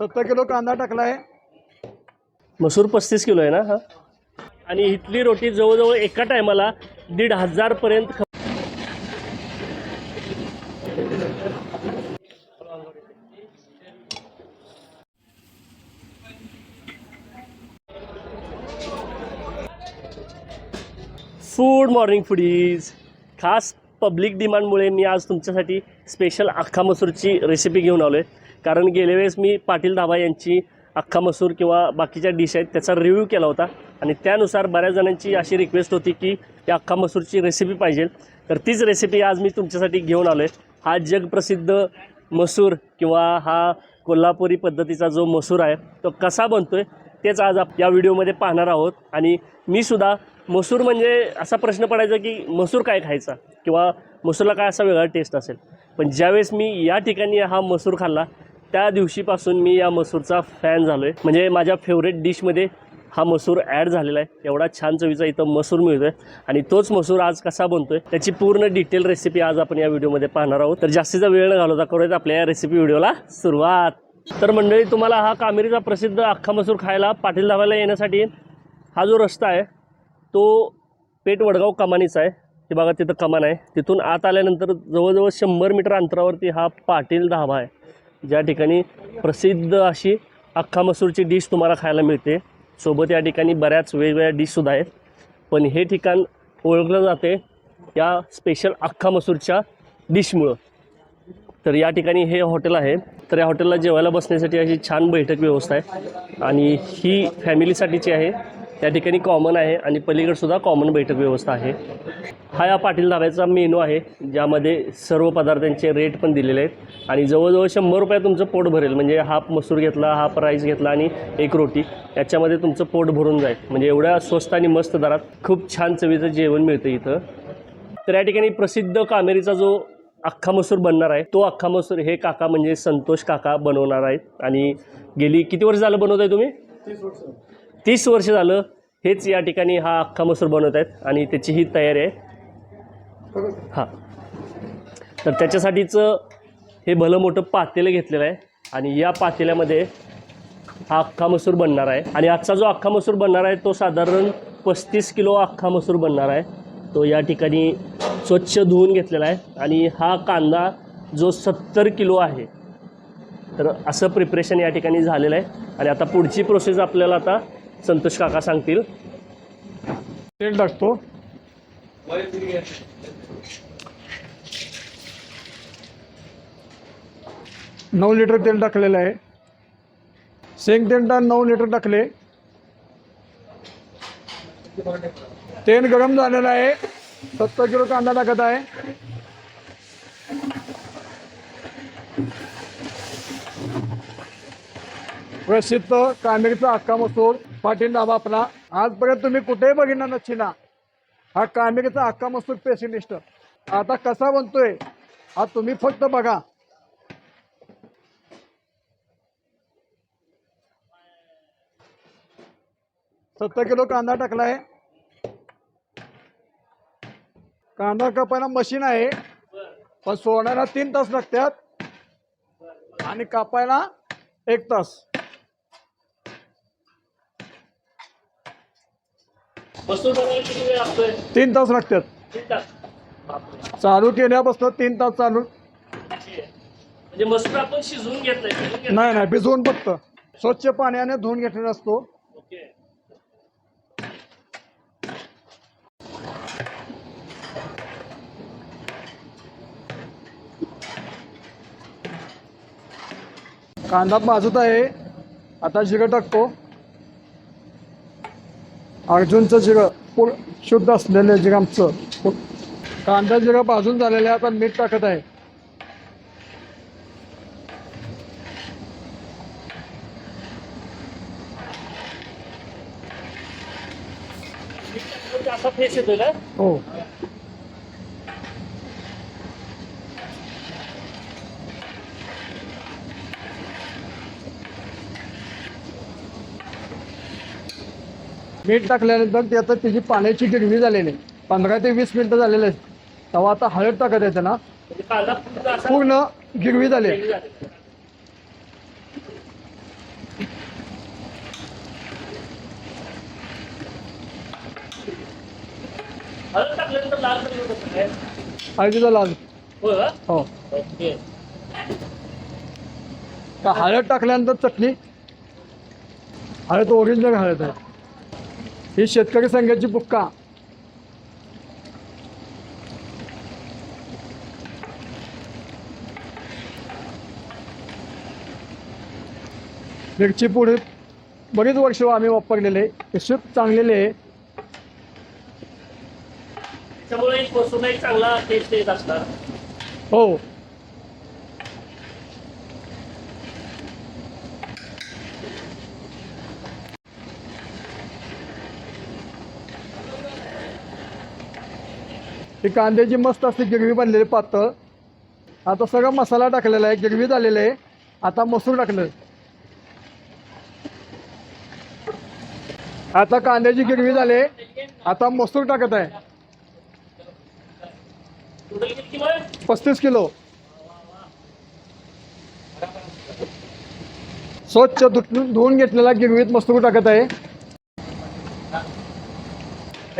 सत्तर किलो कांदा टाकलाय. मसूर पस्तीस किलो आहे ना हा? आणि इथली रोटी जवळजवळ एका टायमाला दीड हजारपर्यंत पर्यंत फूड मॉर्निंग फुडीज खास पब्लिक डिमांडमुळे मी आज तुमच्यासाठी स्पेशल अख्खा मसूरची रेसिपी घेऊन आलो आहे कारण गेल्या वेळेस मी पाटील धाबा यांची अख्खा मसूर किंवा बाकीच्या डिश आहेत त्याचा रिव्ह्यू केला होता. आणि त्यानुसार बऱ्याच जणांची अशी रिक्वेस्ट होती की या अख्खा मसूरची रेसिपी पाहिजे. तर तीच रेसिपी आज मी तुमच्यासाठी घेऊन आलो आहे हा जगप्रसिद्ध मसूर किंवा हा कोल्हापुरी पद्धतीचा जो मसूर आहे तो कसा बनतो आहे तेच आज आप या व्हिडिओमध्ये पाहणार आहोत. आणि मी सुद्धा मसूर म्हणजे असा प्रश्न पडायचा की मसूर काय खायचा? किंवा मसूरला काय असा वेगळा टेस्ट असेल? पण ज्यावेळेस मी या ठिकाणी हा मसूर खाल्ला त्या दिवशीपासून मी या मसूरचा फॅन झालो आहे म्हणजे माझ्या फेवरेट डिशमध्ये हा मसूर ॲड झालेला आहे. एवढा छान चवीचा इथं मसूर मिळतो आहे आणि तोच मसूर आज कसा बनतो आहे त्याची पूर्ण डिटेल रेसिपी आज आपण या व्हिडिओमध्ये पाहणार आहोत. तर जास्तीचा वेळ न घालवता करूयात आपल्या या रेसिपी व्हिडिओला सुरुवात. तर मंडळी तुम्हाला हा कामेरीचा प्रसिद्ध अख्खा मसूर खायला पाटील धावायला येण्यासाठी हा जो रस्ता आहे तो पेठ वडगाव कमानीचा आहे. ते बघा तिथं कमान आहे. तिथून आत आल्यानंतर जवळजवळ शंभर मीटर अंतरावरती हा पाटील धाबा आहे. ज्या ठिकाणी प्रसिद्ध अशी अख्खा मसूरची डिश तुम्हाला खायला मिळते. सोबत या ठिकाणी बऱ्याच वेगवेगळ्या डिशसुद्धा आहेत. पण हे ठिकाण ओळखलं जाते या स्पेशल अख्खा मसूरच्या डिशमुळं. तर या ठिकाणी हे हॉटेल आहे. तर या हॉटेलला जेवायला बसण्यासाठी अशी छान बैठक व्यवस्था आहे. आणि ही फॅमिलीसाठीची आहे. त्या ठिकाणी कॉमन आहे आणि पलीकडसुद्धा कॉमन बैठक व्यवस्था आहे. हा या पाटील धाब्याचा मेनू आहे ज्यामध्ये सर्व पदार्थांचे रेट पण दिलेले आहेत. आणि जवळजवळ शंभर रुपये तुमचं पोट भरेल म्हणजे हाफ मसूर घेतला हाफ राईस घेतला आणि एक रोटी. याच्यामध्ये तुमचं पोट भरून जाईल. म्हणजे एवढ्या स्वस्त आणि मस्त दरात खूप छान चवीचं जेवण मिळतं इथं. तर या ठिकाणी प्रसिद्ध कामेरीचा जो अख्खा मसूर बनणार आहे तो अख्खा मसूर हे काका म्हणजे संतोष काका बनवणार आहेत. आणि गेली किती वर्ष झालं बनवत आहे तुम्ही तीस वर्ष झालं हेच या ठिकाणी हा अख्खा मसूर बनवत आहेत आणि त्याची ही तयारी आहे. हां. तर त्याच्यासाठीचं हे भलं मोठं पातेलं घेतलेलं आहे आणि या पातेल्यामध्ये हा अख्खा मसूर बनणार आहे. आणि आजचा जो अख्खा मसूर बनणार आहे तो साधारण पस्तीस किलो अख्खा मसूर बनणार आहे. तो या ठिकाणी स्वच्छ धुवून घेतलेला आहे आणि हा कांदा जो सत्तर किलो आहे तर असं प्रिपरेशन या ठिकाणी झालेलं आहे. आणि आता पुढची प्रोसेस आपल्याला आता संतोष काका सांगतील. तेल टाकतो. नऊ लिटर तेल टाकलेलं आहे. शेंग तेल नऊ लिटर टाकले. तेल गरम झालेलं आहे. सत्तर किलो कांदा टाकत आहे. प्रसिद्ध कामेरीचा अख्खा मसूर. पाठिंबा आपला. आजपर्यंत तुम्ही कुठेही बघितलं नसची हा कामिकेचा हक्का मसूर पेसिनिस्ट आता कसा बनतोय हा तुम्ही फक्त बघा. सत्तर किलो कांदा टाकलाय. कांदा कापायला मशीन आहे. पण सोडायला तीन तास लागतात. आणि कापायला एक तास. बनवायला किती वेळ लागतोय तीन तास लागतात. तीन तास बापरे. चालू केल्यापासून तीन तास चालू. म्हणजे मसूर आपण शिजवून शिजवून नाही नाही भिजवून फक्त. स्वच्छ पाण्याने धुवून घेतलेला असतो. ओके कांदा भाजत आहे. आता जिरं टाकतो. अर्जुनचं जिरं पूर शुद्ध असलेलं जिरं आमचं कांदा जिरं भाजून झालेलं आहे आता मीठ टाकत आहे. हो. मीठ टाकल्यानंतर ते आता त्याची पाण्याची गिरवी झालेली. पंधरा ते वीस मिनटं झालेले आहेत. तेव्हा आता हळद टाकत आहे त्यांना. पूर्ण गिरवी झाली. हळद लाल. हो. हळद टाकल्यानंतर चटणी? हळद ओरिजिनल हळद आहे. ही शेतकरी संघाची बुक्का. मिरची पुढे बरीच वर्ष आम्ही वापरलेले हिशोब चांगलेले त्यामुळे चांगला टेस्ट येत असणार. हो. ही कांद्याची मस्त असते गिरवी बनलेली पातळ. आता सगळा मसाला टाकलेला आहे गिरवी झालेलं आहे. आता मसूर टाकलं. आता कांद्याची गिरवी झाली आता मसूर टाकत आहे. पस्तीस किलो. स्वच्छ धुतून धुवून घेतलेला गिरवीत मसूर टाकत आहे.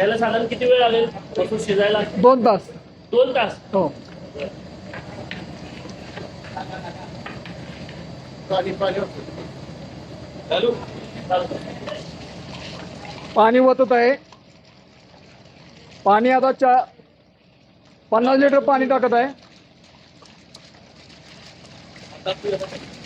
त्याला साधारण किती वेळ लागेल मसूर शिजायला? दोन तास. दोन तास? हो. चालू? पाणी वतत आहे. पाणी आता चा पन्नास लिटर पाणी टाकत आहे आता दोन तास थांबायचं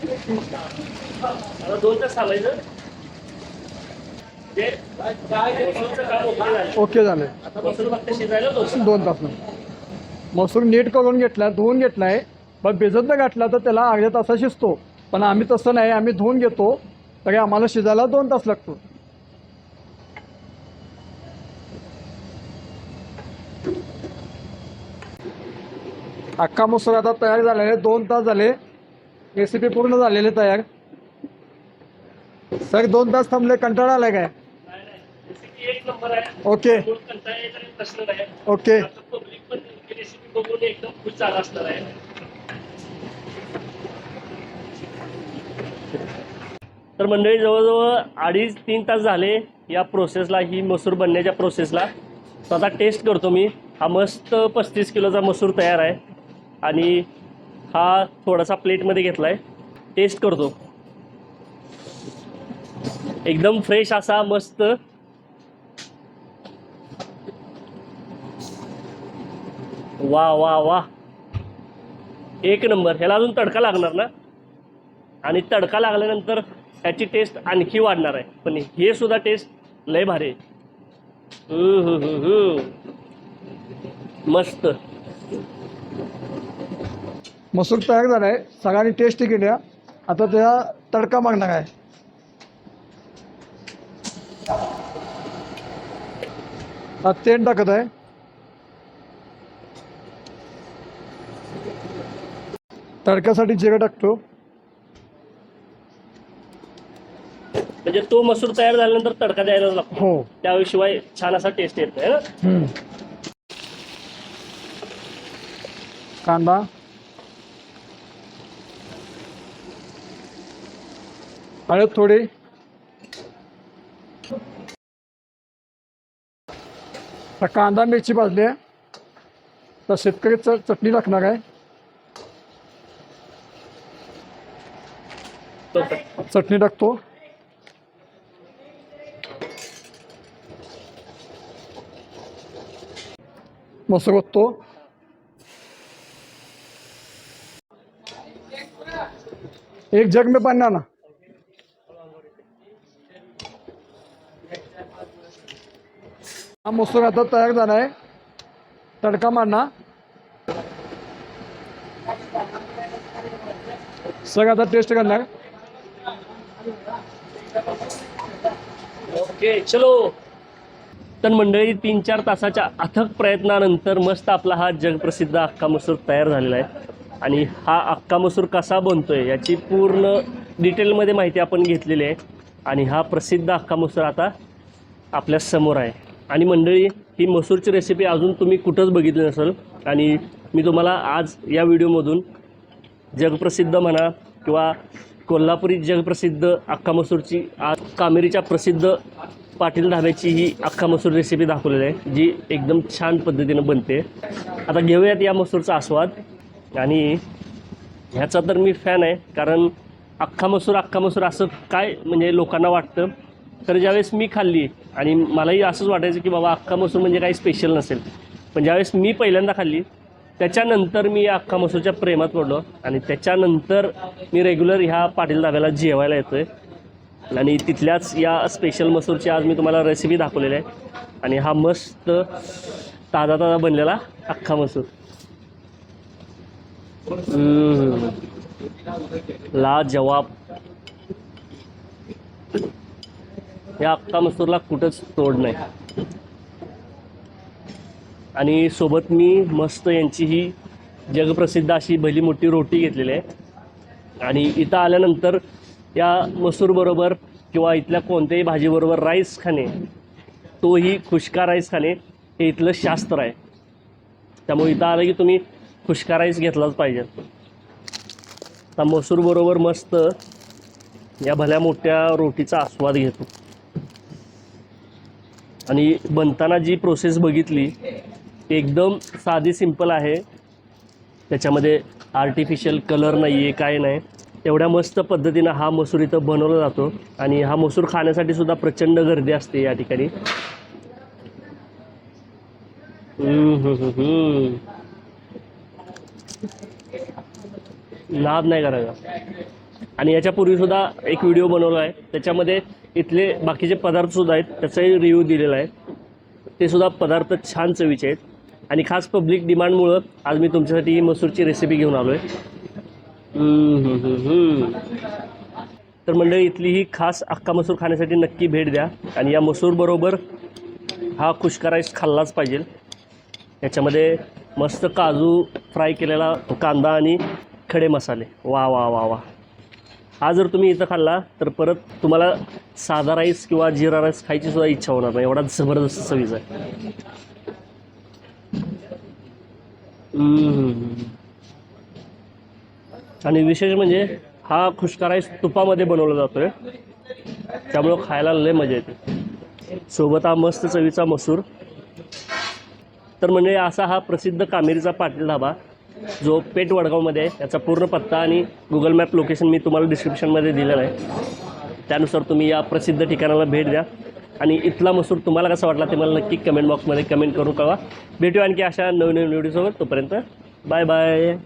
जे मसूरचं काम ओके झालं. झाले दोन तास. मसूर नीट करून घेतला धुवून घेतला आहे पण भिजत न घातला तर त्याला अर्ध्या तासा शिजतो. पण आम्ही तसं नाही आम्ही धुवून घेतो. तरी आम्हाला शिजायला दोन तास लागतो. अख्खा मसूर आता तयार झालेला आहे दोन तास झाले. रेसिपी पूर्ण झालेली तयार. सर दोन तास थांबले कंटाळा आलाय काय? ओके. ओके. तर मंडळी जवळजवळ अडीच तीन तास झाले या प्रोसेसला ही मसूर बनण्याच्या प्रोसेसला तर आता टेस्ट करतो मी. हा मस्त पस्तीस किलोचा मसूर तयार आहे. आणि हा थोडासा प्लेटमध्ये घेतला आहे टेस्ट करतो. एकदम फ्रेश असा मस्त. वा वा वा. एक नंबर ह्याला अजून तडका लागणार ना? आणि तडका लागल्यानंतर त्याची टेस्ट आणखी वाढणार आहे. पण हे सुद्धा टेस्ट लय भारी आहे. मस्त. मसूर तयार झाला आहे. सगळ्यांनी टेस्ट केल्या आता त्याला तडका मागणार आहे. आता तेल टाकत आहे. तडक्यासाठी जिरं टाकतो. म्हणजे तो मसूर तयार झाल्यानंतर तडका द्यायला लागतो. हो. त्याशिवाय छान असा टेस्ट येत. कांदा. हळद थोडी. आता कांदा मिरची भाजली आहे. तर शेतकरी च चटणी टाकणार आहे. चटणी टाकतो. मसूर ओततो. एक जग में पाणी ना. हा मसूर आता तयार झाला आहे. तडका मारणा सगळं आता टेस्ट करणार. ओके चलो. तर मंडळी तीन चार तासाच्या अथक प्रयत्नानंतर मस्त आपला हा जगप्रसिद्ध अख्खा मसूर तयार झालेला आहे. आणि हा अख्खा मसूर कसा बनतोय याची पूर्ण डिटेलमध्ये माहिती आपण घेतलेली आहे. आणि हा प्रसिद्ध अख्खा मसूर आता आपल्यासमोर आहे. आणि मंडळी ही मसूरची रेसिपी अजून तुम्ही कुठंच बघितली नसेल आणि मी तुम्हाला आज या व्हिडिओमधून जगप्रसिद्ध म्हणा किंवा कोल्हापुरी जगप्रसिद्ध अख्खा मसूरची आज कामेरीच्या प्रसिद्ध पाटील ढाब्याची ही अख्खा मसूर रेसिपी दाखवलेली आहे जी एकदम छान पद्धतीनं बनते. आता घेऊयात या मसूरचा आस्वाद. आणि ह्याचा तर मी फॅन आहे कारण अख्खा मसूर अख्खा मसूर असं काय म्हणजे लोकांना वाटतं? तर ज्यावेळेस मी खाल्ली आणि मलाही असंच वाटायचं की बाबा अख्खा मसूर म्हणजे काही स्पेशल नसेल. पण ज्यावेळेस मी पहिल्यांदा खाल्ली त्याच्यानंतर मी या अख्खा मसूरच्या प्रेमात पडलो आणि त्याच्यानंतर मी रेग्युलर ह्या पाटील धाब्याला जेवायला येतो आहे आणि तिथल्याच या स्पेशल मसूरची आज मी तुम्हाला रेसिपी दाखवलेली आहे. आणि हा मस्त ताजा ताजा बनलेला अख्खा मसूर. ला जवाब या अख्खा मसूरला कुठंच तोड नाही. आणि सोबत मी मस्त यांची ही जगप्रसिद्ध अशी भली मोठी रोटी घेतलेली आहे. आणि इथं आल्यानंतर या मसूरबरोबर किंवा इथल्या कोणत्याही भाजीबरोबर राईस खाणे तोही खुशका राईस खाणे हे इथलं शास्त्र आहे. त्यामुळे इथं आलं की तुम्ही खुशका राईस घेतलाच पाहिजे. आता मसूरबरोबर मस्त या भल्या मोठ्या रोटीचा आस्वाद घेतो. आणि बनताना जी प्रोसेस बघितली ती एकदम साधी सिंपल आहे. त्याच्यामध्ये आर्टिफिशियल कलर नाही आहे काय नाही. एवढ्या मस्त पद्धतीनं हा मसूर इथं बनवला जातो. आणि हा मसूर खाण्यासाठी सुद्धा प्रचंड गर्दी असते या ठिकाणी. लाभ नाही करायचा. आणि याच्यापूर्वी सुद्धा एक व्हिडिओ बनवला आहे. त्याच्यामध्ये इथले बाकीचे पदार्थ सुद्धा आहेत. त्याचाही रिव्ह्यू दिलेला आहे. ते सुद्धा पदार्थ छान चवीचे आहेत. आणि खास पब्लिक डिमांडमुळं आज मी तुमच्यासाठी ही मसूरची रेसिपी घेऊन आलो आहे तर मंडळी इथली ही खास अख्खा मसूर खाण्यासाठी नक्की भेट द्या. आणि या मसूरबरोबर हा खुशका राईस खाल्लाच पाहिजे. याच्यामध्ये मस्त काजू फ्राय केलेला कांदा आणि खडे मसाले. वा वा वा वा. हा जर तुम्ही इथं खाल्ला तर परत तुम्हाला साधा राईस किंवा जिरा राईस खायची सुद्धा इच्छा होणार नाही. एवढा जबरदस्त चवीचा आहे. आणि विशेष म्हणजे हा खुशका राईस तुपामध्ये बनवला जातोय. त्यामुळं खायला लय मजा येते. सोबत हा मस्त चवीचा मसूर. तर म्हणजे असा हा प्रसिद्ध कामेरीचा पाटील ढाबा. जो पेठ वडगावमध्ये आहे त्याचा पूर्ण पत्ता आणि गुगल मॅप लोकेशन मी तुम्हाला डिस्क्रिप्शनमध्ये दिलेलं आहे. त्यानुसार तुम्ही या प्रसिद्ध ठिकाणाला भेट द्या. आणि इथला मसूर तुम्हाला कसा वाटला ते मला नक्की कमेंट बॉक्समध्ये कमेंट करून कळवा. भेटू आणखी अशा नवीन नवीन व्हिडिओसोबत तोपर्यंत बाय बाय